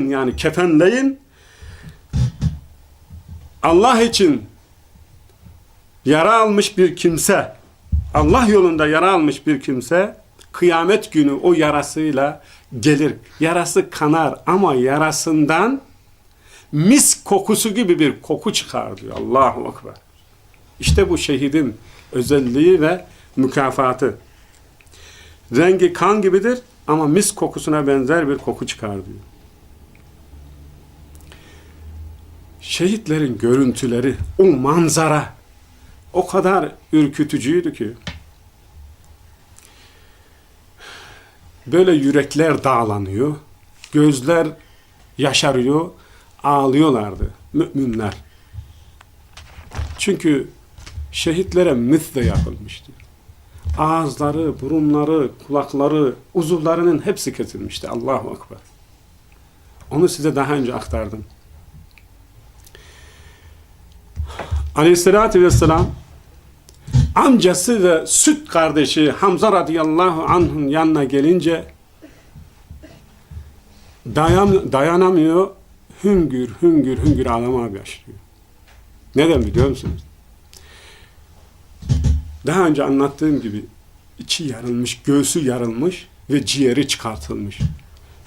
yani kefenleyin Allah için yara almış bir kimse Allah yolunda yara almış bir kimse kıyamet günü o yarasıyla gelir. Yarası kanar ama yarasından mis kokusu gibi bir koku çıkar diyor. Allahu Ekber. İşte bu şehidin özelliği ve mükafatı. Rengi kan gibidir ama mis kokusuna benzer bir koku çıkar diyor. Şehitlerin görüntüleri, o manzara o kadar ürkütücüydü ki böyle yürekler dağlanıyor, gözler yaşarıyor, ağlıyorlardı müminler. Çünkü şehitlere müth de yapılmıştı. Ağızları, burunları, kulakları, uzuvlarının hepsi kesilmişti. Allahu Ekber. Onu size daha önce aktardım. Aleyhissalatü vesselam amcası ve süt kardeşi Hamza radıyallahu anh'ın yanına gelince dayan, dayanamıyor hüngür hüngür hüngür ağlamaya başlıyor. Neden biliyor musunuz? Daha önce anlattığım gibi içi yarılmış, göğsü yarılmış ve ciğeri çıkartılmış.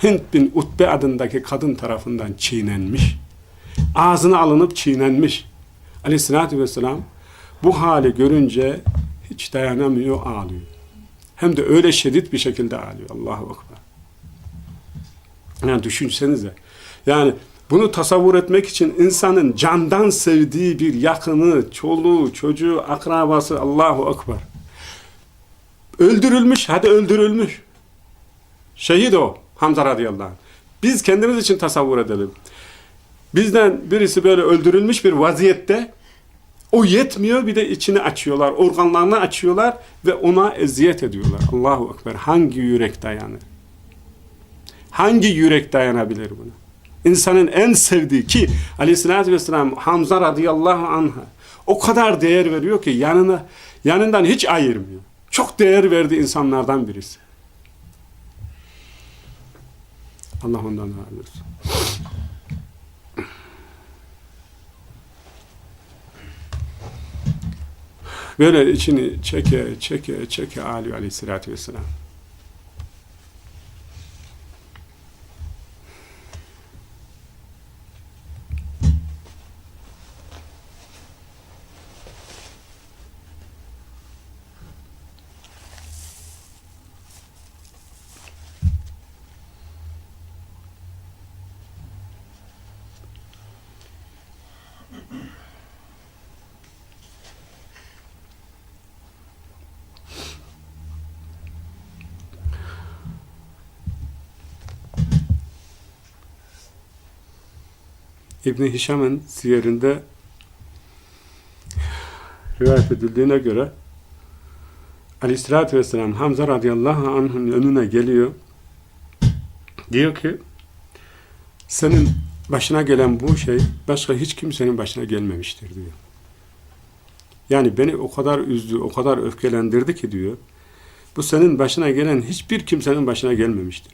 Hint bin Utbe adındaki kadın tarafından çiğnenmiş. Ağzına alınıp çiğnenmiş. Aleyhissalatü vesselam bu hali görünce hiç dayanamıyor, ağlıyor. Hem de öyle şiddet bir şekilde ağlıyor. Allahu Ekber. Yani düşünsenize. Yani bunu tasavvur etmek için insanın candan sevdiği bir yakını, çoluğu, çocuğu, akrabası Allahu Ekber. Öldürülmüş, hadi öldürülmüş. Şehit o Hamza radıyallahu anh. Biz kendimiz için tasavvur edelim. Bizden birisi böyle öldürülmüş bir vaziyette o yetmiyor bir de içini açıyorlar, organlarını açıyorlar ve ona eziyet ediyorlar. Allahu Ekber. Hangi yürek dayanır? Hangi yürek dayanabilir buna? İnsanın en sevdiği ki aleyhissalatü vesselam Hamza radıyallahu anh'a o kadar değer veriyor ki yanına yanından hiç ayırmıyor. Çok değer verdi insanlardan birisi. Allah ondan razı olsun. Böyle içini çeke çeke çeke ağlıyor aleyhissalatü vesselam. İbn Hişam'ın siyerinde rivayet edildiğine göre Aleyhisselatü Vesselam Hamza radıyallahu anh'ın önüne geliyor. Diyor ki senin başına gelen bu şey başka hiç kimsenin başına gelmemiştir diyor. Yani beni o kadar üzdü, o kadar öfkelendirdi ki diyor. Bu senin başına gelen hiçbir kimsenin başına gelmemiştir.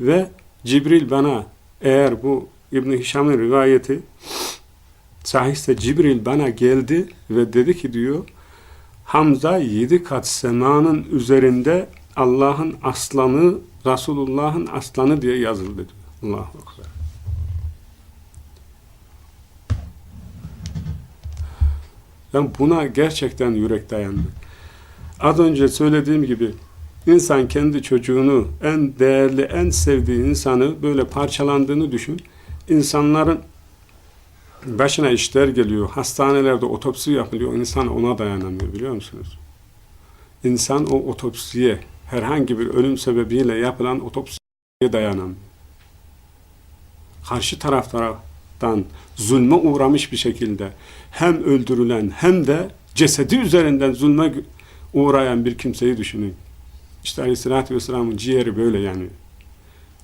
Ve Cibril bana eğer bu İbn Hişam'ın rivayeti sahihse Cibril bana geldi ve dedi ki diyor Hamza yedi kat semanın üzerinde Allah'ın aslanı Resulullah'ın aslanı diye yazıldı diyor. Allahu Ekber. Ben buna gerçekten yürek dayandı. Az önce söylediğim gibi insan kendi çocuğunu en değerli, en sevdiği insanı böyle parçalandığını düşün insanların başına işler geliyor. Hastanelerde otopsi yapılıyor. İnsan ona dayanamıyor biliyor musunuz? İnsan o otopsiye herhangi bir ölüm sebebiyle yapılan otopsiye dayanamıyor. Karşı taraftan zulme uğramış bir şekilde hem öldürülen hem de cesedi üzerinden zulme uğrayan bir kimseyi düşünün. İşte Aleyhisselatü Vesselam'ın ciğeri böyle yani.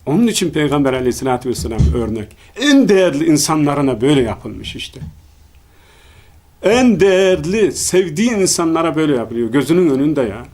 Onun için Peygamber aleyhissalatü vesselam örnek. En değerli insanlarına böyle yapılmış işte. En değerli, sevdiği insanlara böyle yapılıyor. Gözünün önünde ya.